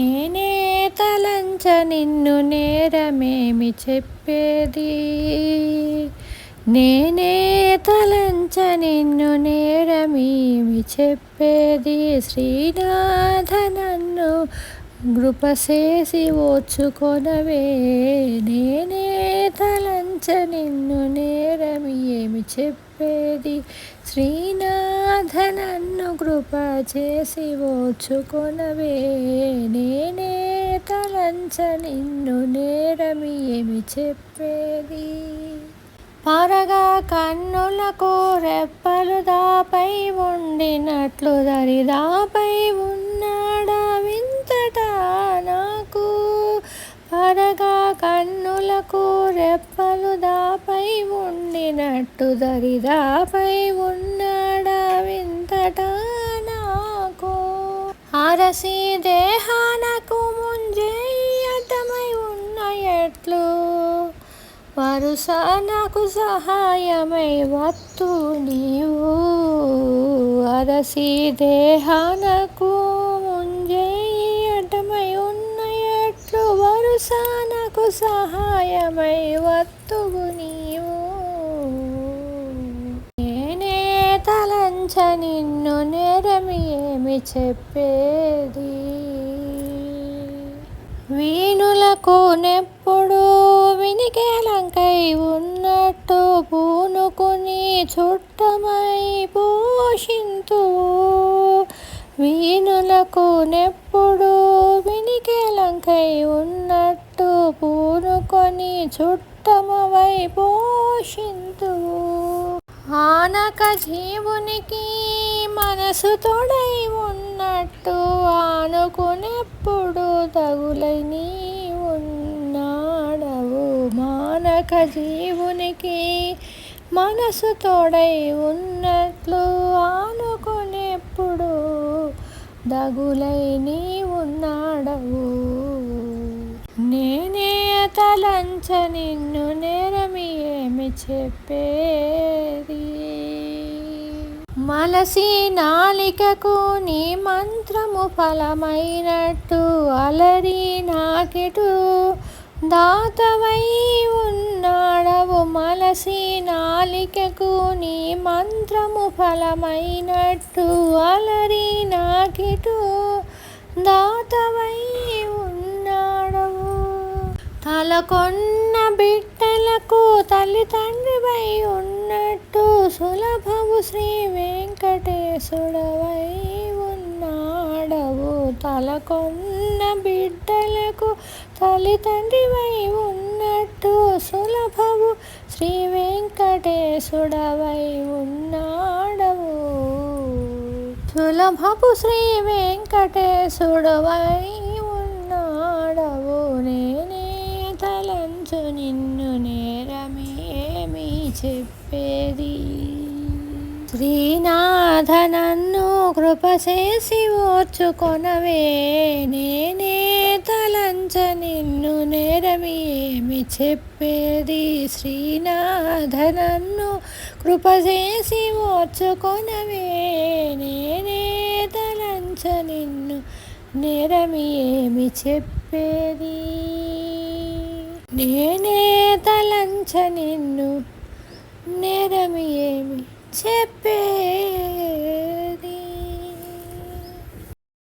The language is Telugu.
నేనే తలంచ నిన్ను నేరమేమి చెప్పేది? నేనే తలంచ నిన్ను నేరమేమి చెప్పేది? శ్రీనాథ నన్ను కృపసేసి ఓచుకొనవే. నేనే తలంచ నిన్ను నేరమి ఏమి చెప్పేది? శ్రీనాథ నన్ను కృప చేసి ఓచుకొనవే నిన్ను నేరమి ఏమి చెప్పేది? పరగా కన్నులకు రెప్పలు దాపై ఉండినట్లు దరిదాపై ఉన్నాడా వింతటా నాకు? పరగా కన్నులకు రెప్పలు దాపై ఉండినట్టు దరిదాపై ఉన్నాడా వింతటా నాకు? అరసి దేహా వరుస నాకు సహాయమై వత్తు నీవు అరసి దేహానకు ముంజేయటమై ఉన్న ఎట్లు వరుస నాకు సహాయమై వత్తువు నీవు నేనే తలంచ నిన్ను నేరమి ఏమి చెప్పేది వీ వీణులకు నెప్పుడు వినికేలంకై ఉన్నట్టు పూనుకుని చుట్టమై పోషింతు. వీణులకు నెప్పుడు వినికేలంకై ఉన్నట్టు పూనుకొని చుట్టమవై పోషింతు. ఆనక జీవునికి మనసు తోడై ఉన్నట్టు ఆనుకునేప్పుడు తగులై నీ ఉన్నాడవు మానక జీవునికి మనసు తోడై ఉన్నట్లు ఆనుకునేప్పుడు దగులై నీ ఉన్నాడవు నేనే తలంచ నిన్ను నేరమి ఏమి చెప్పేది? మలసి నాలికకు నీ మంత్రము ఫలమైనట్టు అలరి నాకెటు దాతవై ఉన్నాడవు మలసి నాలికకు నీ మంత్రము ఫలమైనట్టు అలరి నాకిటు. దాతవై ఉన్నాడవు తలకొన్న బిడ్డలకు తల్లిదండ్రివై ఉన్నట్టు సులభము శ్రీ వెంకటేశుడవై ఉన్నాడవు తలకొన్న బిడ్డలకు తల్లిదండ్రివై ఉన్నట్టు సులభవు శ్రీ వెంకటేశుడవై ఉన్నాడవు. సులభపు శ్రీ వెంకటేశుడవై ఉన్నాడవు. నేనే తలంచు నిన్ను నేరమి ఏమి చెప్పేది? శ్రీనాథ నన్ను కృపసేసి ఓర్చుకొనవే. నేనే ఏమి చెప్పేది? శ్రీనాథ నన్ను కృపసేసి ఓర్చుకొనవే. నేనే తలంచ నిన్ను. నేరమి ఏమి చెప్పేది? నేనే తలంచ నిన్ను. నేరమి ఏమి చెప్పే